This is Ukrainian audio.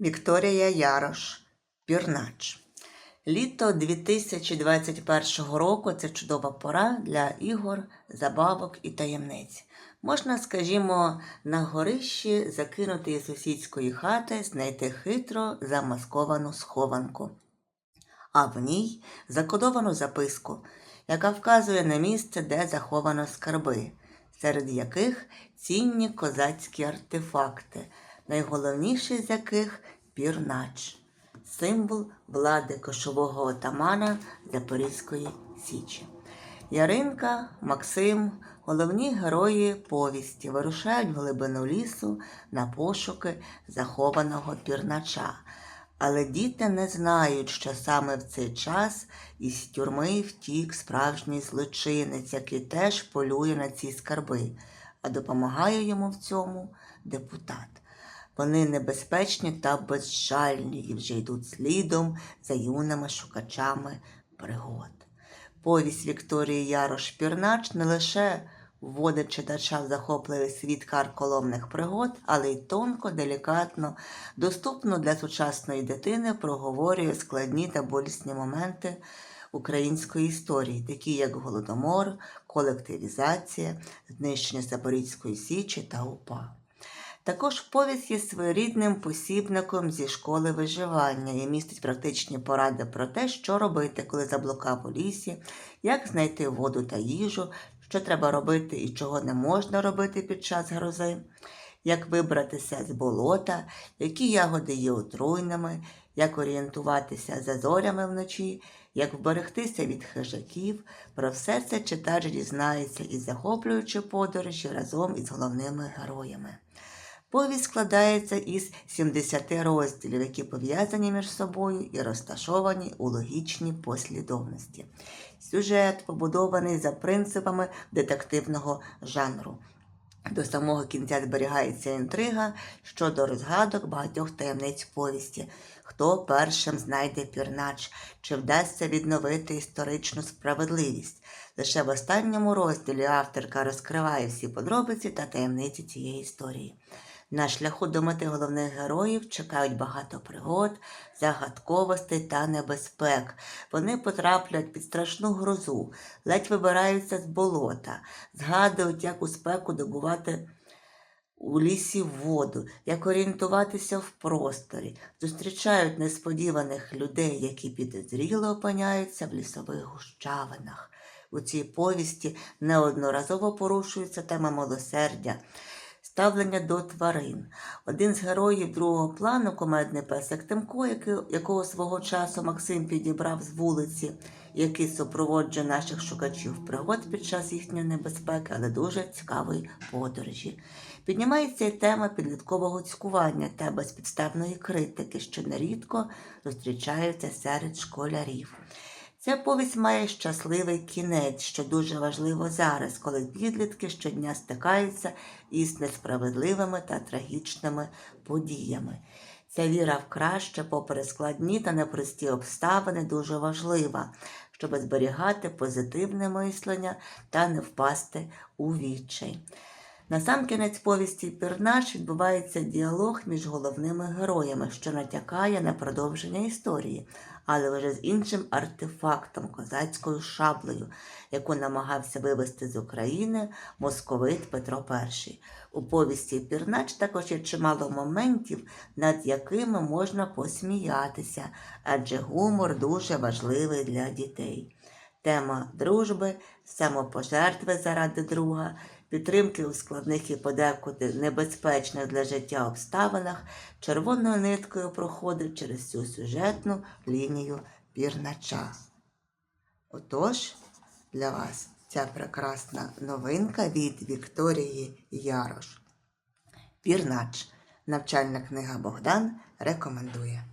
Вікторія Ярош, Пірнач. Літо 2021 року це чудова пора для ігор, забавок і таємниць. Можна, скажімо, на горищі закинути із сусідської хати, знайти хитро замасковану схованку, а в ній закодовану записку, яка вказує на місце, де заховано скарби, серед яких цінні козацькі артефакти, найголовніший з яких пірнач, символ влади кошового отамана Запорізької Січі. Яринка, Максим, головні герої повісті, вирушають в глибину лісу на пошуки захованого пірнача. Але діти не знають, що саме в цей час із тюрми втік справжній злочинець, який теж полює на ці скарби, а допомагає йому в цьому депутат. Вони небезпечні та безжальні і вже йдуть слідом за юними шукачами пригод. Повість Вікторії Ярош Пірнач не лише вводить читача в захопливий світ карколомних пригод, але й тонко, делікатно, доступно для сучасної дитини проговорює складні та болісні моменти української історії, такі як Голодомор, колективізація, знищення Запорізької Січі та УПА. Також повість є своєрідним посібником зі школи виживання і містить практичні поради про те, що робити, коли заблукав у лісі, як знайти воду та їжу, що треба робити і чого не можна робити під час грози, як вибратися з болота, які ягоди є отруйними, як орієнтуватися за зорями вночі, як вберегтися від хижаків. Про все це читач дізнається із захоплюючи подорожі разом із головними героями. Повість складається із 70 розділів, які пов'язані між собою і розташовані у логічній послідовності. Сюжет побудований за принципами детективного жанру. До самого кінця зберігається інтрига щодо розгадок багатьох таємниць повісті, хто першим знайде пірнач, чи вдасться відновити історичну справедливість. Лише в останньому розділі авторка розкриває всі подробиці та таємниці цієї історії. На шляху до мети головних героїв чекають багато пригод, загадковостей та небезпек. Вони потраплять під страшну грозу, ледь вибираються з болота, згадують, як у спеку добувати у лісі воду, як орієнтуватися в просторі, зустрічають несподіваних людей, які підозріло опиняються в лісових гущавинах. У цій повісті неодноразово порушується тема милосердя. Ставлення до тварин. Один з героїв другого плану, комедний песик Тимко, якого свого часу Максим підібрав з вулиці, який супроводжує наших шукачів пригод під час їхньої небезпеки, але дуже цікавої подорожі. Піднімається й тема підліткового цькування та безпідставної критики, що нерідко зустрічаються серед школярів. Ця повість має щасливий кінець, що дуже важливо зараз, коли підлітки щодня стикаються із несправедливими та трагічними подіями. Ця віра в краще, попри складні та непрості обставини, дуже важлива, щоб зберігати позитивне мислення та не впасти у відчай. На сам кінець повісті Пірнаш відбувається діалог між головними героями, що натякає на продовження історії, але вже з іншим артефактом, козацькою шаблею, яку намагався вивезти з України московит Петро І. У повісті Пірнач також є чимало моментів, над якими можна посміятися, адже гумор дуже важливий для дітей. Тема дружби, самопожертви заради друга підтримки у складних і подекуди небезпечних для життя обставинах червоною ниткою проходить через цю сюжетну лінію пірнача. Отож, для вас ця прекрасна новинка від Вікторії Ярош. Пірнач. Навчальна книга Богдан рекомендує.